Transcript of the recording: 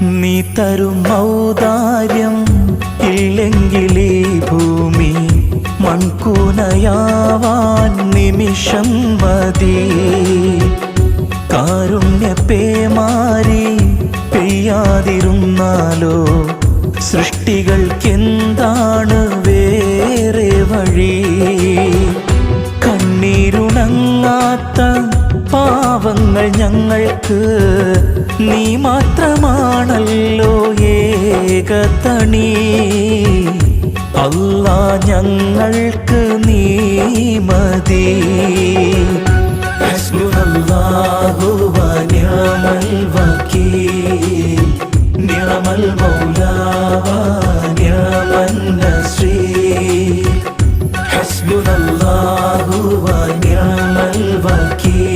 നീ തരും ഔദാര്യം ഇല്ലെങ്കിൽ ഈ ഭൂമി മൺകൂനയാവാൻ നിമിഷം മതി. കാരുണ്യപ്പേമാരി പെയ്യാതിരുന്നാലോ സൃഷ്ടികൾക്കെന്താണ് വേറെ വഴി? കണ്ണീരുണങ്ങാത്ത പാവങ്ങൾ ഞങ്ങൾക്ക് നീ ആണല്ലോ ഏകത്തണി അല്ല ഞങ്ങൾക്ക് നീ മതി. ശ്രീ ഹസ്ബുനല്ലാഹു വ നിയമൽ വക്കീൽ.